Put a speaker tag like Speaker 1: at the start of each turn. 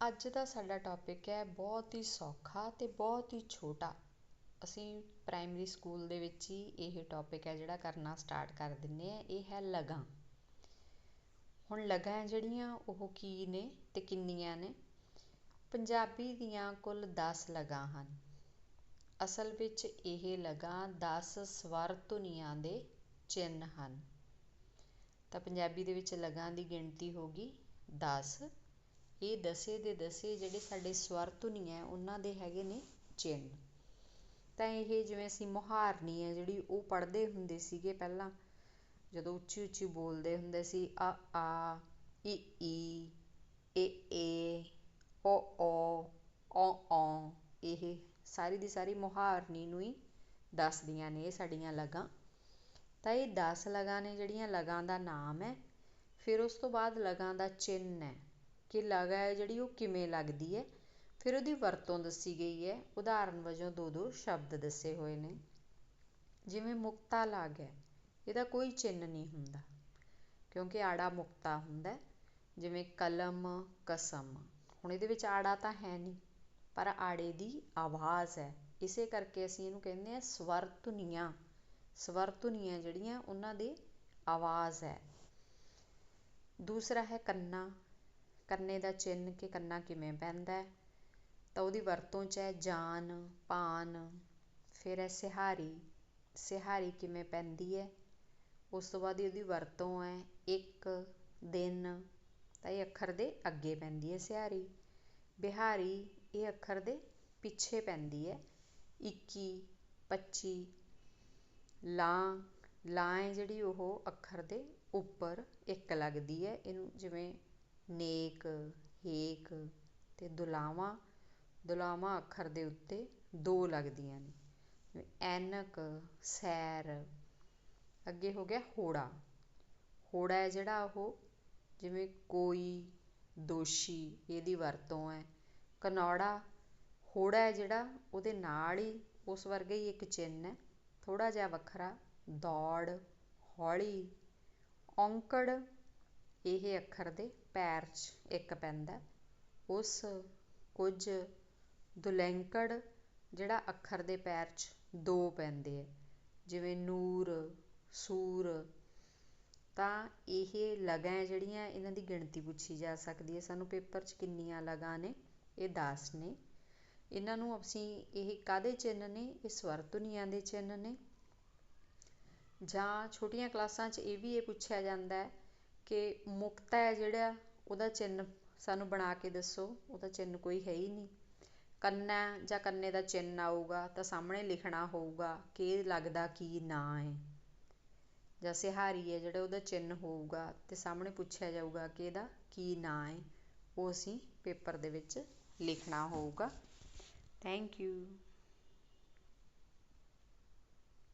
Speaker 1: ਅੱਜ ਦਾ ਸਾਡਾ ਟੋਪਿਕ ਹੈ ਬਹੁਤ ਹੀ ਸੌਖਾ ਅਤੇ ਬਹੁਤ ਹੀ ਛੋਟਾ। ਅਸੀਂ ਪ੍ਰਾਇਮਰੀ ਸਕੂਲ ਦੇ ਵਿੱਚ ਹੀ ਇਹ ਟੋਪਿਕ ਹੈ ਜਿਹੜਾ ਕਰਨਾ ਸਟਾਰਟ ਕਰ ਦਿੰਦੇ ਹਾਂ, ਇਹ ਹੈ ਲਗਾਂ। ਹੁਣ ਲਗਾਂ ਜਿਹੜੀਆਂ ਉਹ ਕੀ ਨੇ ਅਤੇ ਕਿੰਨੀਆਂ ਨੇ? ਪੰਜਾਬੀ ਦੀਆਂ ਕੁੱਲ ਦਸ ਲਗਾਂ ਹਨ। ਅਸਲ ਵਿੱਚ ਇਹ ਲਗਾਂ ਦਸ ਸਵਰ ਧੁਨੀਆਂ ਦੇ ਚਿੰਨ੍ਹ ਹਨ। ਤਾਂ ਪੰਜਾਬੀ ਦੇ ਵਿੱਚ ਲਗਾਂ ਦੀ ਗਿਣਤੀ ਹੋ ਗਈ ਦਸ। ਇਹ ਦਸੇ ਦੇ ਦਸੇ ਜਿਹੜੇ ਸਾਡੇ ਸਵਰ ਧੁਨੀ ਹੈ, ਉਹਨਾਂ ਦੇ ਹੈਗੇ ਨੇ ਚਿੰਨ੍ਹ। ਤਾਂ ਇਹ ਜਿਵੇਂ ਅਸੀਂ ਮੁਹਾਰਨੀ ਹੈ, ਜਿਹੜੀ ਉਹ ਪੜ੍ਹਦੇ ਹੁੰਦੇ ਸੀਗੇ ਪਹਿਲਾਂ, ਜਦੋਂ ਉੱਚੀ ਉੱਚੀ ਬੋਲਦੇ ਹੁੰਦੇ ਸੀ, ਅ, ਆ ਈ ਈ, ਏ ਏ, ਓ ਓ ਔ ਔ ਇਹ ਸਾਰੀ ਦੀ ਸਾਰੀ ਮੁਹਾਰਨੀ ਨੂੰ ਹੀ ਦੱਸਦੀਆਂ ਨੇ ਇਹ ਸਾਡੀਆਂ ਲਗਾਂ। ਤਾਂ ਇਹ 10 ਲਗਾਂ ਨੇ ਜਿਹੜੀਆਂ ਲਗਾਂ ਦਾ ਨਾਮ ਹੈ, ਫਿਰ ਉਸ ਤੋਂ ਬਾਅਦ ਲਗਾਂ ਦਾ ਚਿੰਨ੍ਹ ਹੈ। ਕਿ ਲਗਾ ਹੈ ਜਿਹੜੀ ਉਹ ਕਿਵੇਂ ਲੱਗਦੀ ਹੈ। ਫਿਰ ਉਹਦੀ ਵਰਤੋਂ ਦੱਸੀ ਗਈ ਹੈ। ਉਦਾਹਰਨ ਵਜੋਂ ਦੋ ਦੋ ਸ਼ਬਦ ਦੱਸੇ ਹੋਏ ਨੇ। ਜਿਵੇਂ ਮੁਕਤਾ ਲੱਗ ਹੈ, ਇਹਦਾ ਕੋਈ ਚਿੰਨ੍ਹ ਨਹੀਂ ਹੁੰਦਾ, ਕਿਉਂਕਿ ਆੜਾ ਮੁਕਤਾ ਹੁੰਦਾ ਜਿਵੇਂ ਕਲਮ, ਕਸਮ, ਹੁਣ ਇਹਦੇ ਵਿੱਚ ਆੜਾ ਤਾਂ ਹੈ ਨਹੀਂ, ਪਰ ਆੜੇ ਦੀ ਆਵਾਜ਼ ਹੈ। ਇਸੇ ਕਰਕੇ ਅਸੀਂ ਇਹਨੂੰ ਕਹਿੰਦੇ ਆ ਸਵਰ ਧੁਨੀਆਂ ਸਵਰ ਧੁਨੀਆਂ ਜਿਹੜੀਆਂ, ਉਹਨਾਂ ਦੀ ਆਵਾਜ਼ ਹੈ। ਦੂਸਰਾ ਹੈ ਕੰਨਾ। ਕੰਨੇ ਦਾ ਚਿੰਨ੍ਹ ਕਿ ਕੰਨਾ ਕਿਵੇਂ ਪੈਂਦਾ ਤਾਂ ਉਹਦੀ ਵਰਤੋਂ 'ਚ ਹੈ ਜਾਨ ਪਾਨ ਫਿਰ ਹੈ ਸਿਹਾਰੀ। ਸਿਹਾਰੀ ਕਿਵੇਂ ਪੈਂਦੀ ਹੈ? ਉਸ ਤੋਂ ਬਾਅਦ ਉਹਦੀ ਵਰਤੋਂ ਹੈ ਇੱਕ, ਦਿਨ। ਤਾਂ ਇਹ ਅੱਖਰ ਦੇ ਅੱਗੇ ਪੈਂਦੀ ਹੈ ਸਿਹਾਰੀ। ਬਿਹਾਰੀ, ਇਹ ਅੱਖਰ ਦੇ ਪਿੱਛੇ ਪੈਂਦੀ ਹੈ। ਇੱਕੀ, ਪੱਚੀ, ਲਾਂ। ਲਾਂ ਹੈ ਜਿਹੜੀ ਉਹ ਅੱਖਰ ਦੇ ਉੱਪਰ ਇੱਕ ਲੱਗਦੀ ਹੈ। ਇਹਨੂੰ ਜਿਵੇਂ ਨੇਕ, ਹੇਕ ਅਤੇ ਦੁਲਾਵਾਂ ਦੁਲਾਵਾਂ ਅੱਖਰ ਦੇ ਉੱਤੇ ਦੋ ਲੱਗਦੀਆਂ ਨੇ। ਐਨਕ, ਸੈਰ, ਅੱਗੇ ਹੋ ਗਿਆ ਹੋੜਾ। ਹੋੜਾ ਹੈ ਜਿਹੜਾ ਉਹ ਜਿਵੇਂ ਕੋਈ ਦੋਸ਼ੀ ਇਹਦੀ ਵਰਤੋਂ ਹੈ। ਕਨੌੜਾ ਹੋੜਾ ਹੈ ਜਿਹੜਾ ਉਹਦੇ ਨਾਲ ਹੀ ਉਸ ਵਰਗਾ ਹੀ ਇੱਕ ਚਿੰਨ੍ਹ ਹੈ। ਥੋੜ੍ਹਾ ਜਿਹਾ ਵੱਖਰਾ, ਦੌੜ, ਹੌਲੀ, ਔਂਕੜ ਇਹ ਅੱਖਰ ਦੇ ਪੈਰ 'ਚ ਇੱਕ ਪੈਂਦਾ ਉਸ ਕੁਝ ਦੁਲੈਂਕੜ ਜਿਹੜਾ ਅੱਖਰ ਦੇ ਪੈਰ 'ਚ ਦੋ ਪੈਂਦੇ ਹੈ। ਜਿਵੇਂ ਨੂਰ, ਸੂਰ। ਤਾਂ ਇਹ ਲਗਾਂ ਜਿਹੜੀਆਂ ਇਹਨਾਂ ਦੀ ਗਿਣਤੀ ਪੁੱਛੀ ਜਾ ਸਕਦੀ ਹੈ। ਸਾਨੂੰ ਪੇਪਰ 'ਚ ਕਿੰਨੀਆਂ ਲਗਾਂ ਨੇ? ਇਹ 10 ਨੇ। ਇਹਨਾਂ ਨੂੰ ਅਸੀਂ ਇਹ ਕਾਹਦੇ ਚਿੰਨ੍ਹ ਨੇ? ਇਹ ਸਵਰ ਧੁਨੀਆਂ ਦੇ ਚਿੰਨ੍ਹ ਨੇ। ਜਾਂ ਛੋਟੀਆਂ ਕਲਾਸਾਂ 'ਚ ਇਹ ਵੀ ਇਹ ਪੁੱਛਿਆ ਜਾਂਦਾ ਹੈ ਕਿ ਮੁਕਤਾ ਹੈ ਜਿਹੜਾ, ਉਹਦਾ ਚਿੰਨ੍ਹ ਸਾਨੂੰ ਬਣਾ ਕੇ ਦੱਸੋ, ਉਹਦਾ ਚਿੰਨ੍ਹ ਕੋਈ ਹੈ ਹੀ ਨਹੀਂ। ਕੰਨਾ ਜਾਂ ਕੰਨੇ ਦਾ ਚਿੰਨ੍ਹ ਆਊਗਾ ਤਾਂ ਸਾਹਮਣੇ ਲਿਖਣਾ ਹੋਊਗਾ ਕਿ ਇਹ ਲੱਗਦਾ ਕੀ ਨਾਂ ਹੈ। ਜਾਂ ਸਿਹਾਰੀ ਹੈ ਜਿਹੜਾ, ਉਹਦਾ ਚਿੰਨ੍ਹ ਹੋਊਗਾ ਅਤੇ ਸਾਹਮਣੇ ਪੁੱਛਿਆ ਜਾਊਗਾ ਕਿ ਇਹਦਾ ਕੀ ਨਾਂ ਹੈ। ਉਹ ਅਸੀਂ ਪੇਪਰ ਦੇ ਵਿੱਚ ਲਿਖਣਾ ਹੋਊਗਾ। Thank you